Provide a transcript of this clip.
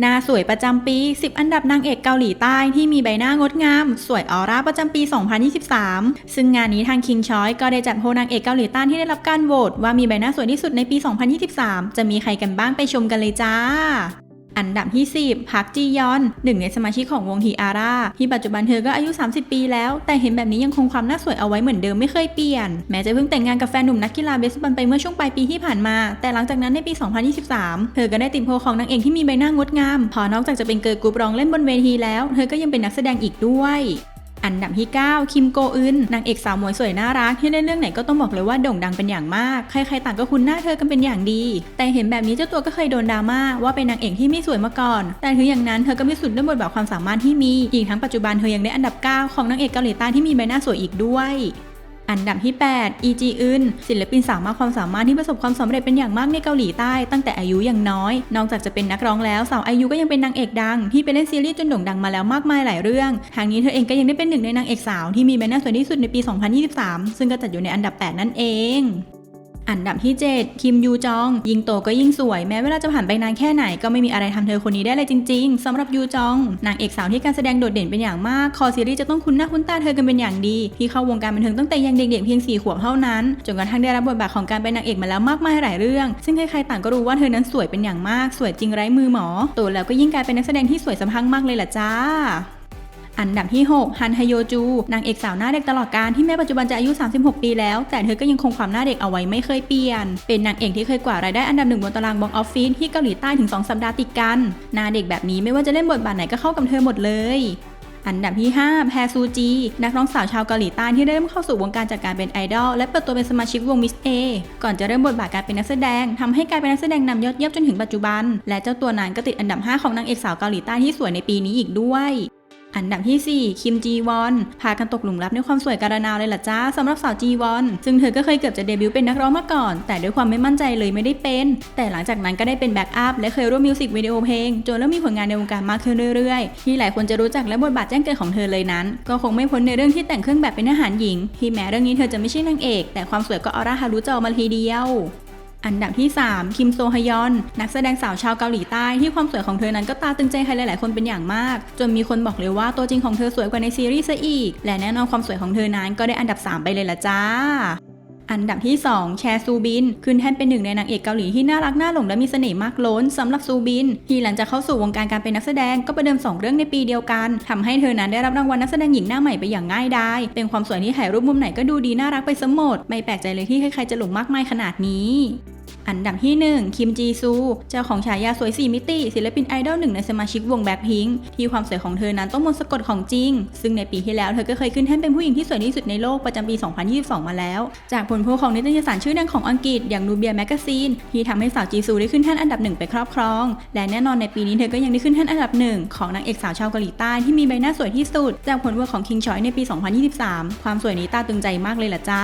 หน้าสวยประจำปี 10 อันดับนางเอกเกาหลีใต้ที่มีใบหน้างดงาม สวยออร่าประจำปี 2023 ซึ่งงานนี้ทาง King Choice ก็ได้จัดโพลนางเอกเกาหลีใต้ที่ได้รับการโหวตว่ามีใบหน้าสวยที่สุดในปี 2023 จะมีใครกันบ้างไปชมกันเลยจ้า อันดับที่ 10พักจียอนหนึ่งในสมาชิกของวงทีอาร่าที่ปัจจุบันเธอก็อายุ 30 ปีแล้ว แต่เห็นแบบนี้ยังคงความน่าสวยเอาไว้เหมือนเดิมไม่เคยเปลี่ยน แม้จะเพิ่งแต่งงานกับแฟนหนุ่มนักกีฬาเบสบอลไปเมื่อช่วงปลายปีที่ผ่านมา แต่หลังจากนั้นในปี 2023 เธอก็ได้ติดโพของนางเอกที่มีใบหน้างดงามพอนอกจากจะเป็นเกิร์ลกรุ๊ปร้องเล่นบนเวทีแล้ว เธอก็ยังเป็นนักแสดงอีกด้วย อันดับที่ 9 คิมโกอึนนางเอกสาวหมวยสวยน่ารักที่เล่นเรื่องไหนก็ต้องบอกเลยว่าโด่งดังเป็นอย่างมาก ใครๆต่างก็คุ้นหน้าเธอกันเป็นอย่างดี แต่เห็นแบบนี้เจ้าตัวก็เคยโดนดราม่าว่าเป็นนางเอกที่ไม่สวยมาก่อน แต่ถึงอย่างนั้นเธอก็มีสุดด้วยบทบาทความสามารถที่มีอีกทั้งปัจจุบันเธอยังได้อันดับ 9 ของนางเอกเกาหลีใต้ที่มีใบหน้าสวยอีกด้วย อันดับที่ 8 อีจีอึนศิลปินสาวมากความสามารถที่ประสบความสำเร็จเป็นอย่างมากในเกาหลีใต้ตั้งแต่อายุยังน้อย นอกจากจะเป็นนักร้องแล้วสาวอายุก็ยังเป็นนางเอกดัง ที่ไปเล่นซีรีส์จนโด่งดังมาแล้วมากมายหลายเรื่อง ทางนี้เธอเองก็ยังได้เป็นหนึ่งในนางเอกสาวที่มีใบหน้าสวยที่สุดในปี 2023 ซึ่งก็จัดอยู่ในอันดับ 8 นั่นเอง อันดับที่ 7 คิมยูจอง ยิ่งโตก็ยิ่งสวย แม้เวลาจะผ่านไปนานแค่ไหนก็ไม่มีอะไรทำเธอคนนี้ได้เลยจริง ๆสำหรับยูจอง นางเอกสาวที่การแสดงโดดเด่นเป็นอย่างมาก คอซีรีส์จะต้องคุ้นหน้าคุ้นตาเธอกันเป็นอย่างดี ที่เข้าวงการบันเทิงตั้งแต่ยังเด็กๆเพียง 4 ขวบเท่านั้น จนกระทั่งได้รับบทบาทของการเป็นนางเอกมาแล้วมากมายหลายเรื่อง ซึ่งใครๆต่างก็รู้ว่าเธอนั้นสวยเป็นอย่างมาก สวยจริงไร้มือหมอ โตแล้วก็ยิ่งกลายเป็นนักแสดงที่สวยสะพังมากเลยล่ะจ้า อันดับที่ 6 ฮันฮโยจู นางเอกสาวหน้าเด็กตลอดการที่แม้ปัจจุบันจะอายุ 36 ปีแล้ว แต่เธอก็ยังคงความหน้าเด็กเอาไว้ไม่เคยเปลี่ยน เป็นนางเอกที่เคยกวาดรายได้อันดับหนึ่งบนตารางบ็อกออฟฟิศที่เกาหลีใต้ถึง 2 สัปดาห์ติดกัน หน้าเด็กแบบนี้ไม่ว่าจะเล่นบทบาทไหนก็เข้ากับเธอหมดเลยอันดับที่ 5 แพซูจี นักร้องสาวชาวเกาหลีใต้ที่ได้เริ่มเข้าสู่วงการจากการเป็นไอดอลและเปิดตัวเป็นสมาชิกวงมิสเอก่อนจะเริ่มบทบาทการเป็นนักแสดงทำให้กลายเป็นนักแสดงนำยอดเยี่ยมจนถึงปัจจุบัน และเจ้าตัวนั้นก็ติดอันดับ 5 ของนางเอกสาวเกาหลีใต้ที่สวยในปีนี้อีกด้วย อันดับที่ 4 คิมจีวอนพากันตกหลุมรักในความสวยการนาวเลยล่ะจ้าสำหรับสาวจีวอนซึ่งเธอก็เคยเกือบจะเดบิวต์เป็นนักร้องมาก่อน แต่ด้วยความไม่มั่นใจเลยไม่ได้เป็น แต่หลังจากนั้นก็ได้เป็นแบ็กอัพและเคยร่วมมิวสิกวิดีโอเพลง จนเริ่มมีผลงานในวงการมากขึ้นเรื่อยๆ ที่หลายคนจะรู้จักและบทบาทแจ้งเกิดของเธอเลยนั้น ก็คงไม่พ้นในเรื่องที่แต่งเครื่องแบบเป็นอาหารหญิงที่แม้เรื่องนี้เธอจะไม่ใช่นางเอก แต่ความสวยก็ออร่าฮารุจอมาทีเดียว อันดับที่ 3 คิมโซฮยอน นักแสดงสาวชาวเกาหลีใต้ที่ความสวยของเธอนั้นก็ตาตึงใจใครหลาย ๆ คนเป็นอย่างมาก จนมีคนบอกเลยว่าตัวจริงของเธอสวยกว่าในซีรีส์ซะอีก และแน่นอนความสวยของเธอนั้นก็ได้อันดับ 3 ไปเลยละจ้า อันดับที่ 2 แชซูบิน ขึ้นแท่นเป็นหนึ่งในนางเอกเกาหลีที่น่ารักน่าหลงและมีเสน่ห์มากล้นสำหรับซูบิน ที่หลังจากเข้าสู่วงการการเป็นนักแสดงก็ประเดิมสองเรื่องในปีเดียวกันทำให้เธอนั้นได้รับรางวัลนักแสดงหญิงหน้าใหม่ไปอย่างง่ายดายเป็นความสวยที่ถ่ายรูปมุมไหนก็ดูดีน่ารักไปซะหมด ไม่แปลกใจเลยที่ใครๆจะหลงมากมายขนาดนี้อันดับที่ 1 คิมจีซู เจ้าของฉายาสวย4มิติ ศิลปินไอดอลหนึ่งในสมาชิกวงแบ็คพิงที่ความสวยของเธอนั้นต้องมนสะกดของจริง ซึ่งในปีที่แล้วเธอก็เคยขึ้นแท่นเป็นผู้หญิงที่สวยที่สุดในโลกประจำปี 2022 มาแล้ว จากผลโพลของนิตยสารชื่อดังของอังกฤษอย่างนูเบียแมกกาซีนที่ทำให้สาวจีซูได้ขึ้นแท่นอันดับหนึ่งไปครอบครอง และแน่นอนในปีนี้เธอก็ยังได้ขึ้นแท่นอันดับหนึ่งของนางเอกสาวชาวเกาหลีใต้ที่มีใบหน้าสวยที่สุด จากผลโหวของคิงชอยในปี 2023 ความสวยนี้ตาตึงใจมากเลยล่ะจ้า